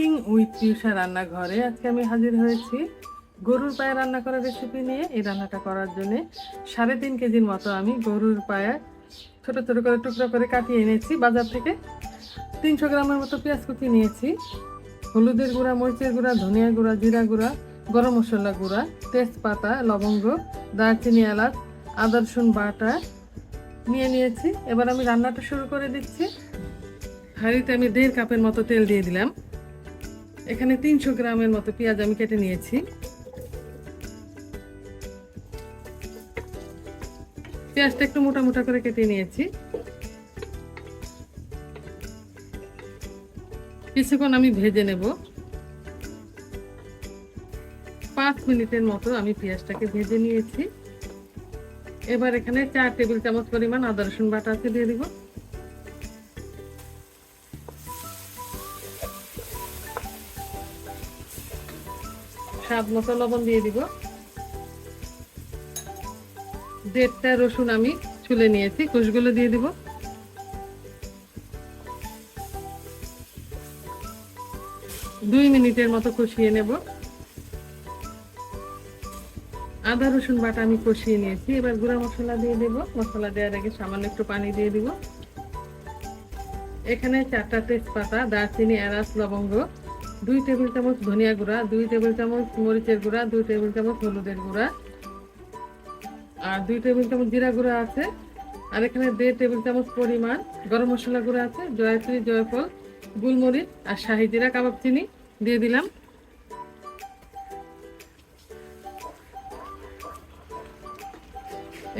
Cooking with পিউষা রান্নাঘরে আজকে আমি হাজির হয়েছি। গরুর পায়ে রান্না করার রেসিপি নিয়ে, এই রান্নাটা করার জন্য সাড়ে তিন কেজির মতো আমি গরুর পায়ে ছোট ছোট করে টুকরো করে কাটিয়ে এনেছি। বাজার থেকে তিনশো গ্রামের মতো পেঁয়াজ কুচি নিয়েছি। হলুদের গুঁড়া, মরিচের গুঁড়া, ধনিয়া গুঁড়া, জিরা গুঁড়া, গরম মশলা গুঁড়া, তেজপাতা, লবঙ্গ, দারচিনি, এলাচ আদা রসুন বাটা নিয়ে নিয়েছি। এবার আমি রান্নাটা শুরু করে দিচ্ছি। হাঁড়িতে আমি দেড় কাপের মতো তেল দিয়ে দিলাম। এখানে তিনশো গ্রামের মতো পেঁয়াজ আমি কেটে নিয়েছি। পেঁয়াজটা একটু মোটা মোটা করে কেটে নিয়েছি। কিছুক্ষণ আমি ভেজে নেব। পাঁচ মিনিটের মতো আমি পেঁয়াজটাকে ভেজে নিয়েছি। এবার এখানে চার টেবিল চামচ পরিমাণ আদা রসুন বাটা আছে দিয়ে দিব। স্বাদ মতো লবণ দিয়ে দিব। দেড়টা রসুন আমি ছুলে নিয়েছি, কুশগুলো দিয়ে দিব। দুই মিনিটের মতো কষিয়ে নেব। আদা রসুন বাটা আমি কষিয়ে নিয়েছি, এবার গুঁড়া মশলা দিয়ে দেব। মশলা দেওয়ার আগে সামান্য একটু পানি দিয়ে দিব। এখানে চারটা তেজপাতা, দারচিনি, এলাচ, লবঙ্গ দুই টেবিল চামচ ধনিয়া গুঁড়া, দুই টেবিল চামচ মরিচের গুঁড়া, দুই টেবিল চামচ হলুদের গুঁড়া। আর দুই টেবিল চামচ জিরা গুঁড়া আছে। আর এখানে দেড় টেবিল চামচ পরিমাণ গরম মশলা গুঁড়া আছে, জয়ত্রী, জয়ফল, গুলমরিচ আর শাহি জিরা কাবাব চিনি দিয়ে দিলাম।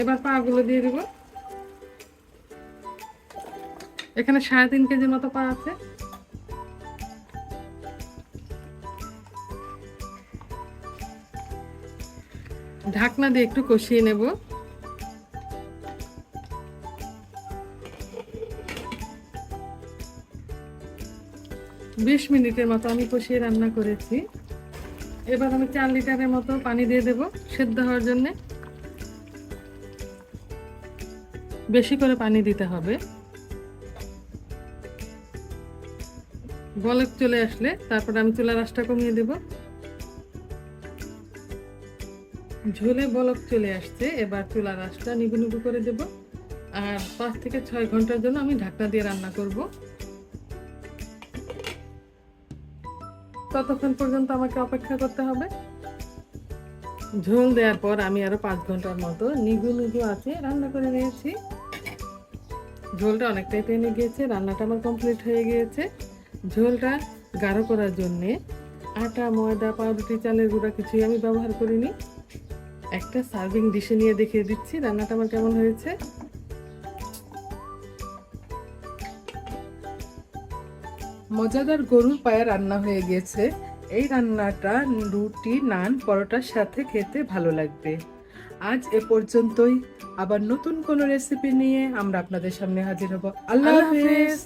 এবার পা পাগুলো দিয়ে দিব। এখানে সাড়ে তিন কেজির মতো পা আছে। ঢাকনা দিয়ে একটু কষিয়ে নেব। বিশ মিনিটের মতো আমি কষিয়ে রান্না করেছি। এবার আমি চার লিটারের মতো পানি দিয়ে দেব সেদ্ধ হওয়ার জন্য। বেশি করে পানি দিতে হবে। বলক চলে আসলে তারপর আমি চুলা রাসটা কমিয়ে দেব। ঝোলে বলক চলে আসছে, এবার চুলা রাসটা নিবু নিবু করে দেব। আর পাঁচ থেকে ছয় ঘণ্টার জন্য আমি ঢাকনা দিয়ে রান্না করব। ততক্ষণ পর্যন্ত আমাকে অপেক্ষা করতে হবে। ঝোল দেওয়ার পর আমি আরও পাঁচ ঘণ্টার মতো নিগু নিগু আছে রান্না করে নিয়েছি। ঝোলটা অনেকটাই টেনে গিয়েছে, রান্নাটা আমার কমপ্লিট হয়ে গিয়েছে। ঝোলটা গাঢ় করার জন্যে আটা ময়দা পাউরুটি চালের গুঁড়া কিছুই আমি ব্যবহার করিনি। একটা সার্ভিং ডিশে নিয়ে দেখিয়ে দিচ্ছি রান্নাটা আমার কেমন হয়েছে। মজাদার গরুর পায়ে রান্না হয়ে গেছে এই রান্নাটা রুটি নান পরোটার সাথে খেতে ভালো লাগবে। আজ এ পর্যন্তই। আবার নতুন কোনো রেসিপি নিয়ে আমরা আপনাদের সামনে হাজির হব। আল্লাহ হাফেজ।